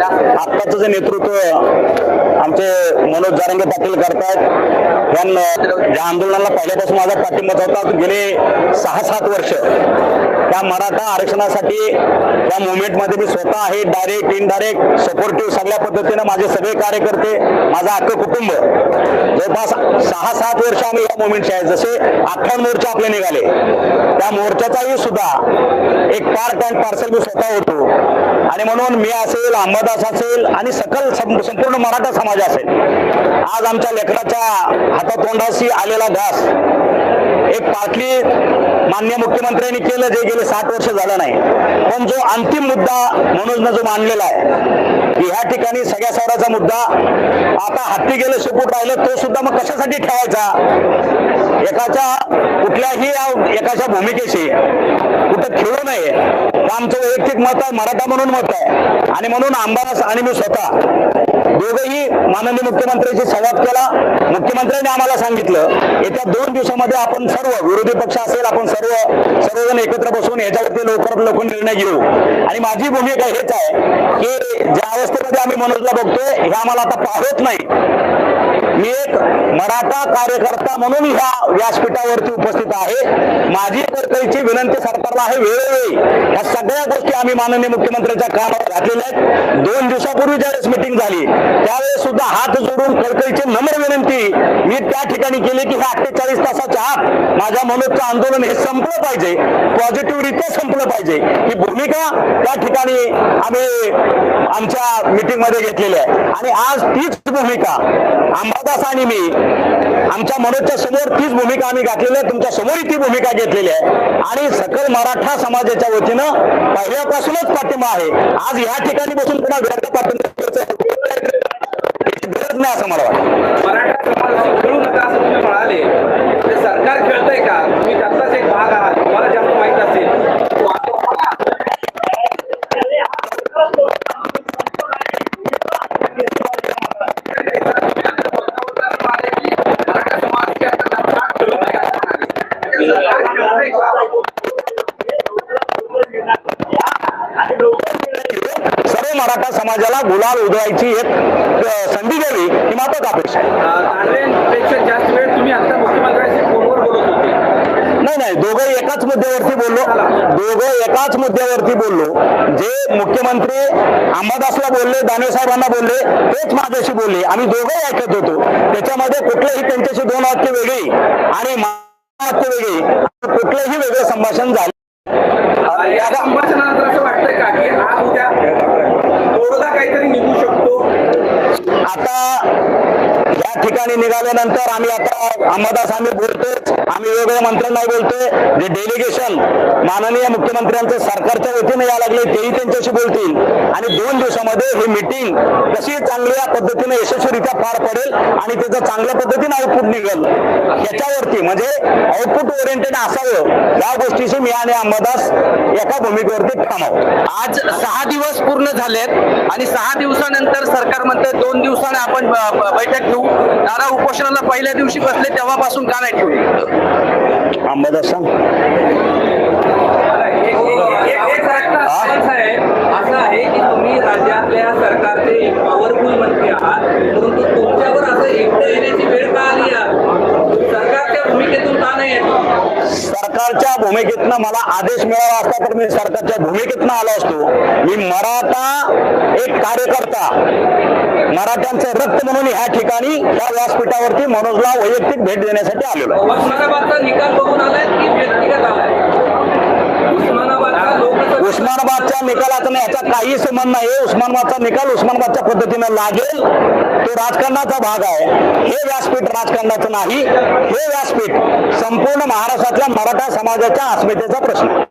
आत्ताचं जे नेतृत्व आमचे मनोज जारंगे पाटील करतायत. या आंदोलनाला पहिल्यापासून माझा पाठिंबा होता. गेले सहा सात वर्ष त्या मराठा आरक्षणासाठी त्या मुवमेंटमध्ये मी स्वतः आहे डायरेक्ट इनडायरेक्ट सपोर्टिव्ह सगळ्या पद्धतीनं माझे सगळे कार्यकर्ते माझं अख्खं कुटुंब. जवळपास सहा सात वर्ष आम्ही या मुवमेंटचे आहे जसे अठ्ठावन्न मोर्चे आपले निघाले त्या मोर्चाचाही सुद्धा एक पार्ट अँड पार्सल मी स्वतः होतो. आणि म्हणून मी असेल अंबादास असेल आणि सकल संपूर्ण मराठा समाज असेल. आज आमच्या लेकराच्या हातातोंडाशी आलेला घास एक पार्टली मान्य मुख्यमंत्र्यांनी केलं जे गेले सात वर्ष झालं नाही. पण जो अंतिम मुद्दा म्हणून जो मांडलेला आहे की ह्या ठिकाणी सगळ्या सवराचा मुद्दा आता हत्ती गेलं सुपूट राहिलं तो सुद्धा मग कशासाठी ठेवायचा? एकाच्या कुठल्याही एकाच्या भूमिकेशी कुठं खेळू नये. आमचं वैयक्तिक मत आहे मराठा म्हणून मत आहे. आणि म्हणून आंबारस आणि मी स्वतः दोघंही माननीय मुख्यमंत्र्यांशी संवाद केला. मुख्यमंत्र्यांनी आम्हाला सांगितलं येत्या दोन दिवसामध्ये आपण सर्व विरोधी पक्ष असेल आपण सर्व सर्वजण एकत्र बसून याच्यावरती लवकर लवकर निर्णय घेऊ. आणि माझी भूमिका हेच आहे की ज्या अवस्थेमध्ये आम्ही मनोजला बघतोय हे आम्हाला आता पाहत नाही. मी एक मराठा कार्यकर्ता म्हणून ह्या व्यासपीठावरती उपस्थित आहे. माझी कळकळीची विनंती सरकारला आहे वेळोवेळी. ह्या सगळ्या गोष्टी आम्ही माननीय मुख्यमंत्र्यांच्या कामावर घातलेल्या आहेत. दोन दिवसापूर्वी ज्यावेळेस मिटिंग झाली त्यावेळेस सुद्धा हात जोडून कळकळीची नम्र विनंती मी त्या ठिकाणी केली की हे अठ्ठेचाळीस तासाच्या आत माझ्या मनोजचं आंदोलन हे संपलं पाहिजे. पॉझिटिव्हरित्या संपलं पाहिजे. ही भूमिका त्या ठिकाणी आम्ही आमच्या मीटिंगमध्ये घेतलेली आहे. आणि आज तीच भूमिका आम्हाला आणि मी आमच्या मनोजच्या समोर तीच भूमिका आम्ही घातलेली आहे. तुमच्या समोरही ती भूमिका घेतलेली आहे. आणि सकल मराठा समाजाच्या वतीनं पहिल्यापासूनच पाठिंबा आहे. आज या ठिकाणी बसून पुन्हा व्यर्थ पाठिंबा गरज नाही असं मला वाटतं. मराठा समाज खेळू नका असं तुम्ही म्हणाले सरकार खेळतंय का तुम्ही त्यातलाच एक भाग आहात तुम्हाला जास्त माहीत असेल मराठा समाज खेळू सर्व मराठा समाजाला गुलाल उधळायची एक संधी द्यावी ही महत्वाची अपेक्षा नाही नाही दोघं एकाच मुद्द्यावरती बोललो. दोघं एकाच मुद्द्यावरती बोललो. जे मुख्यमंत्री अंबादासला बोलले दानवे साहेबांना बोलले तेच माझ्याशी बोलले. आम्ही दोघंही ऐकत होतो. त्याच्यामध्ये कुठलेही त्यांच्याशी दोन वाक्य वेगळी आणि वेगळी. कुठलंही वेगळं संभाषण झालं या संभाषणानंतर असं वाटतंय का की आज उद्या तोडगा काहीतरी निघू शकतो आता या ठिकाणी निघाल्यानंतर आम्ही आता अंबादास आम्ही बोलतोच आम्ही वेगवेगळ्या मंत्र्यांना बोलतोय. जे डेलिगेशन माननीय मुख्यमंत्र्यांचं सरकारच्या वतीने या लागले तेही त्यांच्याशी बोलतील. आणि दोन दिवसामध्ये ही मिटिंग कशी चांगल्या पद्धतीने यशस्वीरित्या पार पडेल आणि त्याचं चांगल्या पद्धतीने आउटपुट निघेल याच्यावरती म्हणजे आउटपुट ओरिएंटेड असावं या गोष्टीशी मी आणि अंबादास एका भूमिकेवरती थांबावं आज सहा दिवस पूर्ण झालेत आणि सहा दिवसानंतर सरकार म्हणते दोन दिवसाने आपण बैठक घेऊ. दादा उपोषणाला पहिल्या दिवशी बसले तेव्हापासून का नाही ठेवली? अंबादास सांग एक- एक- एक- एक प्रश्न असाच आहे असा आहे की तुम्ही राज्यातल्या सरकारचे पॉवरफुल मंत्री आहात परंतु तुमच्यावर असं एकटं येण्याची वेळ का आली आहे? सरकारच्या भूमिकेतून का नाही येत सरकारच्या भूमिकेतनं मला आदेश मिळाला असता तर मी सरकारच्या भूमिकेतनं आलो असतो. मी मराठा एक कार्यकर्ता. मराठ्यांचं रक्त म्हणून ह्या ठिकाणी या व्यासपीठावरती मनोजला वैयक्तिक भेट देण्यासाठी आलेलो आहे उस्मानाबादचा निकाल बघून आलाय की व्यक्तिगत आलाय उस्मानाबादचा लोक उस्मानाबादच्या निकालाचा नाही काही संबंध नाही. उस्मानाबादचा निकाल उस्मानाबादच्या पद्धतीनं लागेल. तो राजकारणाचा भाग आहे. हे व्यासपीठ राजकारणाचं नाही. हे व्यासपीठ संपूर्ण महाराष्ट्रातल्या मराठा समाजाच्या अस्मितेचा प्रश्न.